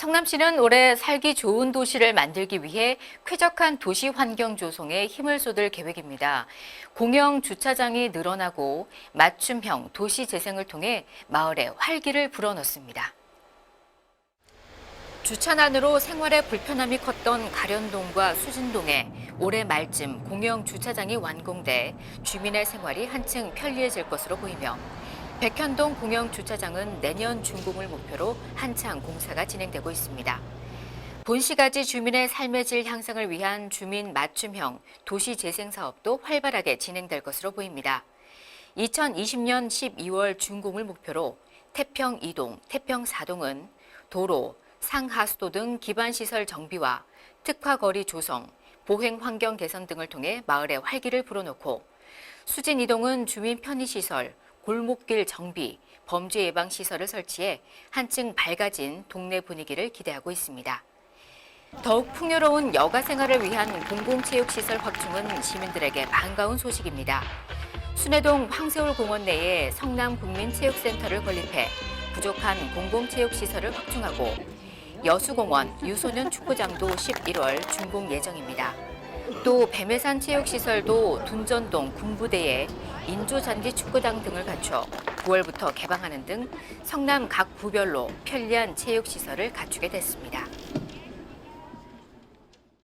성남시는 올해 살기 좋은 도시를 만들기 위해 쾌적한 도시 환경 조성에 힘을 쏟을 계획입니다. 공영 주차장이 늘어나고 맞춤형 도시 재생을 통해 마을에 활기를 불어넣습니다. 주차난으로 생활에 불편함이 컸던 가련동과 수진동에 올해 말쯤 공영 주차장이 완공돼 주민의 생활이 한층 편리해질 것으로 보이며 백현동 공영 주차장은 내년 준공을 목표로 한창 공사가 진행되고 있습니다. 본시가지 주민의 삶의 질 향상을 위한 주민 맞춤형 도시 재생 사업도 활발하게 진행될 것으로 보입니다. 2020년 12월 준공을 목표로 태평 2동, 태평 4동은 도로, 상하수도 등 기반 시설 정비와 특화 거리 조성, 보행 환경 개선 등을 통해 마을에 활기를 불어넣고 수진 2동은 주민 편의 시설, 골목길 정비, 범죄 예방 시설을 설치해 한층 밝아진 동네 분위기를 기대하고 있습니다. 더욱 풍요로운 여가 생활을 위한 공공체육시설 확충은 시민들에게 반가운 소식입니다. 순회동 황새울 공원 내에 성남국민체육센터를 건립해 부족한 공공체육시설을 확충하고 여수공원 유소년 축구장도 11월 준공 예정입니다. 또 뱀해산 체육시설도 둔전동 군부대에 인조잔디 축구장 등을 갖춰 9월부터 개방하는 등 성남 각 구별로 편리한 체육시설을 갖추게 됐습니다.